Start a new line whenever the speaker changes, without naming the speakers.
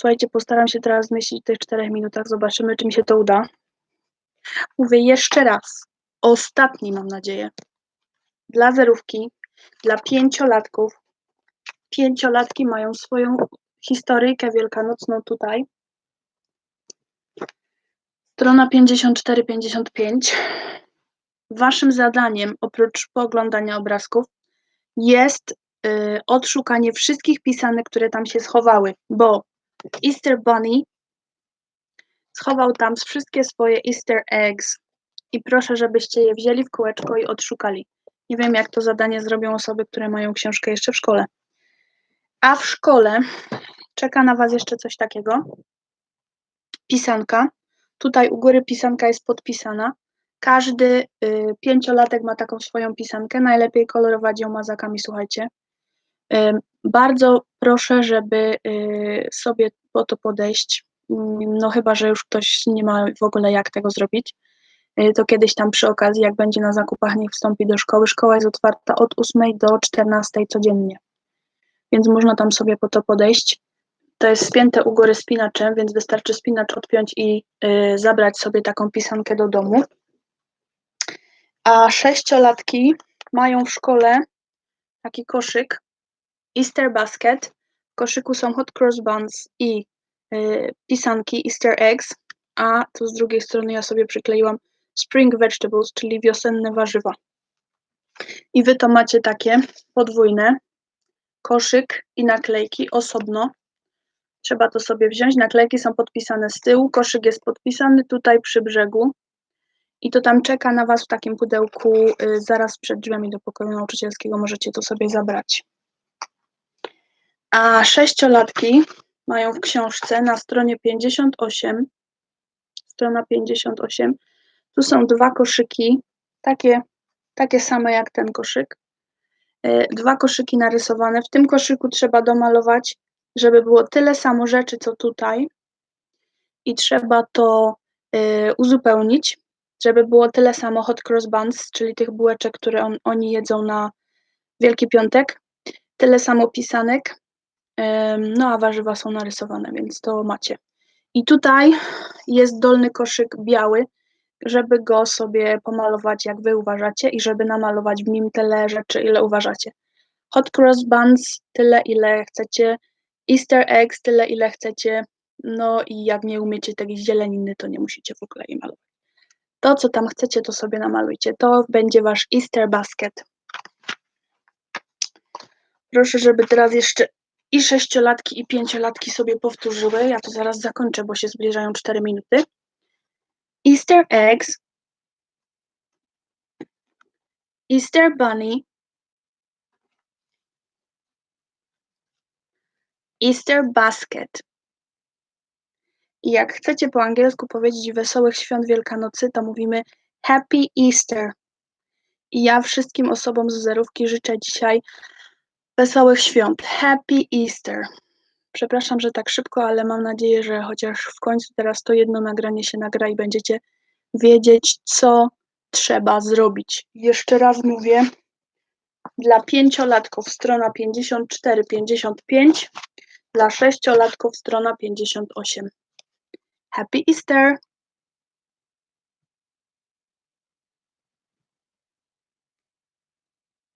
Słuchajcie, postaram się teraz zmieścić w tych czterech minutach. Zobaczymy, czy mi się to uda. Mówię jeszcze raz. Ostatni, mam nadzieję. Dla zerówki, dla pięciolatków. Pięciolatki mają swoją historyjkę wielkanocną tutaj. Strona 54-55. Waszym zadaniem, oprócz pooglądania obrazków, jest y, odszukanie wszystkich pisanek, które tam się schowały, bo Easter Bunny schował tam wszystkie swoje Easter eggs i proszę, żebyście je wzięli w kółeczko i odszukali. Nie wiem, jak to zadanie zrobią osoby, które mają książkę jeszcze w szkole. A w szkole czeka na Was jeszcze coś takiego. Pisanka. Tutaj u góry pisanka jest podpisana. Każdy y, pięciolatek ma taką swoją pisankę. Najlepiej kolorować ją mazakami, słuchajcie. Y, bardzo proszę, żeby y, sobie po to podejść. Mm, no chyba, że już ktoś nie ma w ogóle jak tego zrobić. Y, to kiedyś tam przy okazji, jak będzie na zakupach, niech wstąpi do szkoły. Szkoła jest otwarta od 8 do 14 codziennie. Więc można tam sobie po to podejść. To jest spięte u góry spinaczem, więc wystarczy spinacz odpiąć i y, zabrać sobie taką pisankę do domu. A sześciolatki mają w szkole taki koszyk Easter Basket. W koszyku są hot cross buns i y, pisanki Easter eggs, a tu z drugiej strony ja sobie przykleiłam spring vegetables, czyli wiosenne warzywa. I wy to macie takie podwójne, koszyk i naklejki osobno. Trzeba to sobie wziąć. Naklejki są podpisane z tyłu, koszyk jest podpisany tutaj przy brzegu. I to tam czeka na Was w takim pudełku y, zaraz przed drzwiami do pokoju nauczycielskiego. Możecie to sobie zabrać. A sześciolatki mają w książce na stronie 58, strona 58, tu są dwa koszyki, takie, takie same jak ten koszyk. Y, dwa koszyki narysowane. W tym koszyku trzeba domalować, żeby było tyle samo rzeczy, co tutaj. I trzeba to y, uzupełnić, żeby było tyle samo hot cross buns, czyli tych bułeczek, które on, oni jedzą na Wielki Piątek. Tyle samo pisanek. No a warzywa są narysowane, więc to macie. I tutaj jest dolny koszyk biały, żeby go sobie pomalować, jak wy uważacie, i żeby namalować w nim tyle rzeczy, ile uważacie. Hot cross buns, tyle ile chcecie. Easter eggs, tyle ile chcecie. No i jak nie umiecie tej zieleniny, to nie musicie w ogóle jej malować. To, co tam chcecie, to sobie namalujcie. To będzie wasz Easter basket. Proszę, żeby teraz jeszcze i sześciolatki, i pięciolatki sobie powtórzyły. Ja to zaraz zakończę, bo się zbliżają cztery minuty. Easter eggs, Easter bunny, Easter basket. I jak chcecie po angielsku powiedzieć wesołych świąt Wielkanocy, to mówimy Happy Easter. I ja wszystkim osobom z zerówki życzę dzisiaj wesołych świąt. Happy Easter. Przepraszam, że tak szybko, ale mam nadzieję, że chociaż w końcu teraz to jedno nagranie się nagra i będziecie wiedzieć, co trzeba zrobić. Jeszcze raz mówię, dla pięciolatków strona 54-55, dla sześciolatków strona 58. Happy Easter!